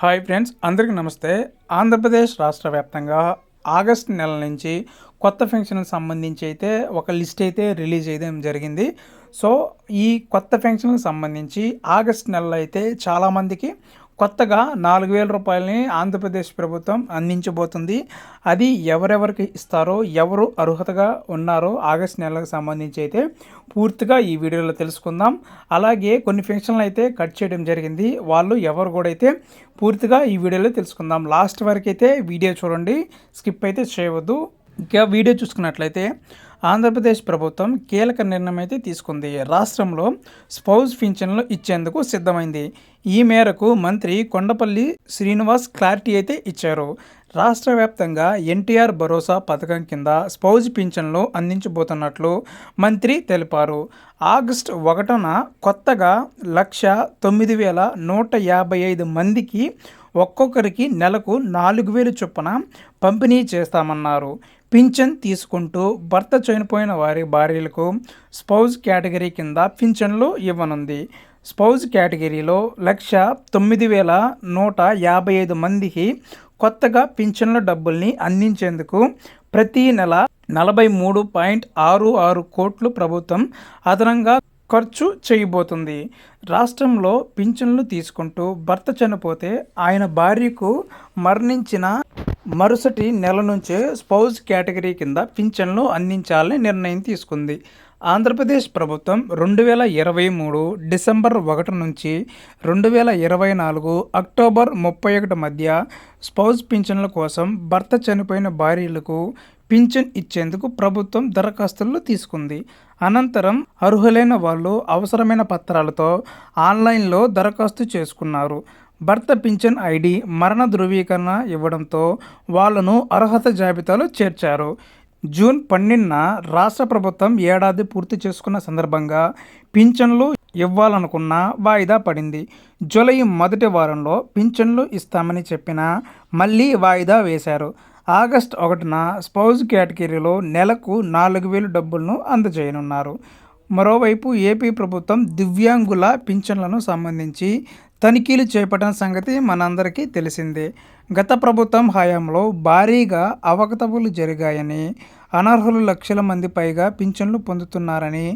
Hi friends అందరికీ నమస్తే. ఆంధ్రప్రదేశ్ రాష్ట్ర వ్యాప్తంగా ఆగస్ట్ నెల నుంచి కొత్త పెన్షన్లకు సంబంధించి అయితే ఒక లిస్ట్ అయితే రిలీజ్ చేయడం జరిగింది. సో ఈ కొత్త పెన్షన్లకు సంబంధించి ఆగస్ట్ నెలలో అయితే చాలామందికి కొత్తగా నాలుగు వేల రూపాయలని ఆంధ్రప్రదేశ్ ప్రభుత్వం అందించబోతుంది. అది ఎవరెవరికి ఇస్తారో ఎవరు అర్హతగా ఉన్నారో ఆగస్ట్ నెలకు సంబంధించి అయితే పూర్తిగా ఈ వీడియోలో తెలుసుకుందాం. అలాగే కొన్ని ఫంక్షన్లు అయితే కట్ చేయడం జరిగింది. వాళ్ళు ఎవరు కూడా అయితే పూర్తిగా ఈ వీడియోలో తెలుసుకుందాం. లాస్ట్ వరకు అయితే వీడియో చూడండి. స్కిప్ అయితే చేయవద్దు. ఇంకా వీడియో చూసుకున్నట్లయితే ఆంధ్రప్రదేశ్ ప్రభుత్వం కీలక నిర్ణయం అయితే తీసుకుంది. రాష్ట్రంలో స్పౌజ్ పింఛన్లు ఇచ్చేందుకు సిద్ధమైంది. ఈ మేరకు మంత్రి కొండపల్లి శ్రీనివాస్ క్లారిటీ అయితే ఇచ్చారు. రాష్ట్ర వ్యాప్తంగా ఎన్టీఆర్ భరోసా పథకం కింద స్పౌజ్ పింఛన్లు అందించబోతున్నట్లు మంత్రి తెలిపారు. ఆగస్టు ఒకటన కొత్తగా లక్ష తొమ్మిది వేల నూట యాభై ఐదు మందికి ఒక్కొక్కరికి నెలకు నాలుగు వేలు చొప్పున పంపిణీ చేస్తామన్నారు. పింఛన్ తీసుకుంటూ భర్త చనిపోయిన వారి భార్యలకు స్పౌజ్ కేటగిరీ కింద పింఛన్లు ఇవ్వనుంది. స్పౌజ్ కేటగిరీలో లక్ష తొమ్మిది వేల నూట యాభై ఐదు మందికి కొత్తగా పింఛన్ల డబ్బుల్ని అందించేందుకు ప్రతి నెల నలభై మూడు పాయింట్ ఆరు ఆరు కోట్లు ప్రభుత్వం అదనంగా ఖర్చు చేయబోతుంది. రాష్ట్రంలో పింఛన్లు తీసుకుంటూ భర్త చనిపోతే ఆయన భార్యకు మరణించిన మరుసటి నెల నుంచే స్పౌజ్ కేటగిరీ కింద పింఛన్లు అందించాలని నిర్ణయం తీసుకుంది. ఆంధ్రప్రదేశ్ ప్రభుత్వం రెండు వేల ఇరవై మూడు డిసెంబర్ ఒకటి నుంచి రెండు వేల ఇరవై నాలుగు అక్టోబర్ ముప్పై ఒకటి మధ్య స్పౌజ్ పింఛన్ల కోసం భర్త చనిపోయిన భార్యలకు పింఛన్ ఇచ్చేందుకు ప్రభుత్వం దరఖాస్తులు తీసుకుంది. అనంతరం అర్హులైన వాళ్ళు అవసరమైన పత్రాలతో ఆన్లైన్లో దరఖాస్తు చేసుకున్నారు. భర్త పింఛన్ ఐడి మరణ ధృవీకరణ ఇవ్వడంతో వాళ్ళను అర్హత జాబితాలో చేర్చారు. జూన్ పన్నెండున రాష్ట్ర ప్రభుత్వం ఏడాది పూర్తి చేసుకున్న సందర్భంగా పింఛన్లు ఇవ్వాలనుకున్న వాయిదా పడింది. జూలై మొదటి వారంలో పింఛన్లు ఇస్తామని చెప్పిన మళ్ళీ వాయిదా వేశారు. ఆగస్ట్ ఒకటిన స్పౌజ్ కేటగిరీలో నెలకు నాలుగు వేలు డబ్బులను అందజేయనున్నారు. మరోవైపు ఏపీ ప్రభుత్వం దివ్యాంగుల పింఛన్లను సంబంధించి తనిఖీలు చేపట్టిన సంగతి మనందరికీ తెలిసిందే. గత ప్రభుత్వం హయాంలో భారీగా అవకతవులు జరిగాయని అనర్హులు లక్షల మంది పైగా పింఛన్లు పొందుతున్నారని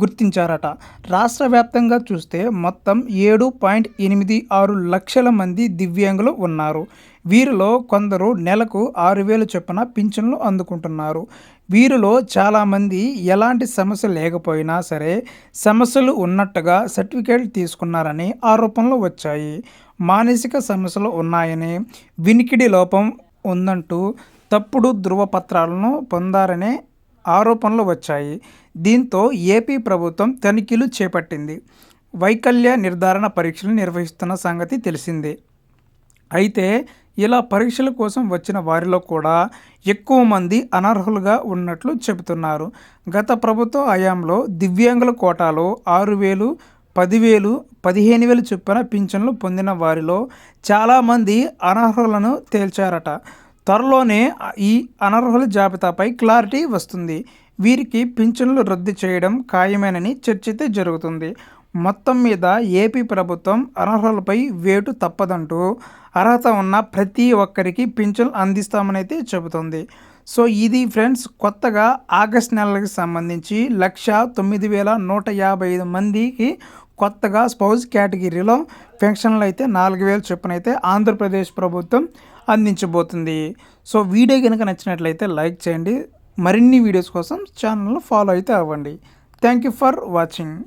గుర్తించారట. రాష్ట్ర వ్యాప్తంగా చూస్తే మొత్తం ఏడు పాయింట్ ఎనిమిది ఆరు లక్షల మంది దివ్యాంగులు ఉన్నారు. వీరిలో కొందరు నెలకు ఆరు వేలు చొప్పున పింఛన్లు అందుకుంటున్నారు. వీరిలో చాలామంది ఎలాంటి సమస్య లేకపోయినా సరే సమస్యలు ఉన్నట్టుగా సర్టిఫికేట్ తీసుకున్నారని ఆరోపణలు వచ్చాయి. మానసిక సమస్యలు ఉన్నాయని వినికిడి లోపం ఉందంటూ తప్పుడు ధృవపత్రాలను పొందారనే ఆరోపణలు వచ్చాయి. దీంతో ఏపీ ప్రభుత్వం తనిఖీలు చేపట్టింది. వైకల్య నిర్ధారణ పరీక్షలు నిర్వహిస్తున్న సంగతి తెలిసిందే. అయితే ఇలా పరీక్షల కోసం వచ్చిన వారిలో కూడా ఎక్కువ మంది అనర్హులుగా ఉన్నట్లు చెబుతున్నారు. గత ప్రభుత్వ హయాంలో దివ్యాంగుల కోటాలో ఆరు వేలు పదివేలు పదిహేను వేలు చొప్పున పింఛన్లు పొందిన వారిలో చాలామంది అనర్హులను తేల్చారట. త్వరలోనే ఈ అనర్హుల జాబితాపై క్లారిటీ వస్తుంది. వీరికి పింఛన్లు రద్దు చేయడం ఖాయమేనని చర్చ జరుగుతుంది. మొత్తం మీద ఏపీ ప్రభుత్వం అనర్హులపై వేటు తప్పదంటూ అర్హత ఉన్న ప్రతి ఒక్కరికి పింఛన్లు అందిస్తామనైతే చెబుతుంది. సో ఇది ఫ్రెండ్స్ కొత్తగా ఆగస్ట్ నెలకి సంబంధించి లక్ష తొమ్మిది వేల నూట యాభై ఐదు మందికి కొత్తగా స్పౌజ్ కేటగిరీలో పెన్షన్లు అయితే నాలుగు వేలు చొప్పున అయితే ఆంధ్రప్రదేశ్ ప్రభుత్వం అందించబోతుంది. సో వీడియో కనుక నచ్చినట్లయితే లైక్ చేయండి. మరిన్ని వీడియోస్ కోసం ఛానల్ ఫాలో అయితే అవ్వండి. Thank you for watching.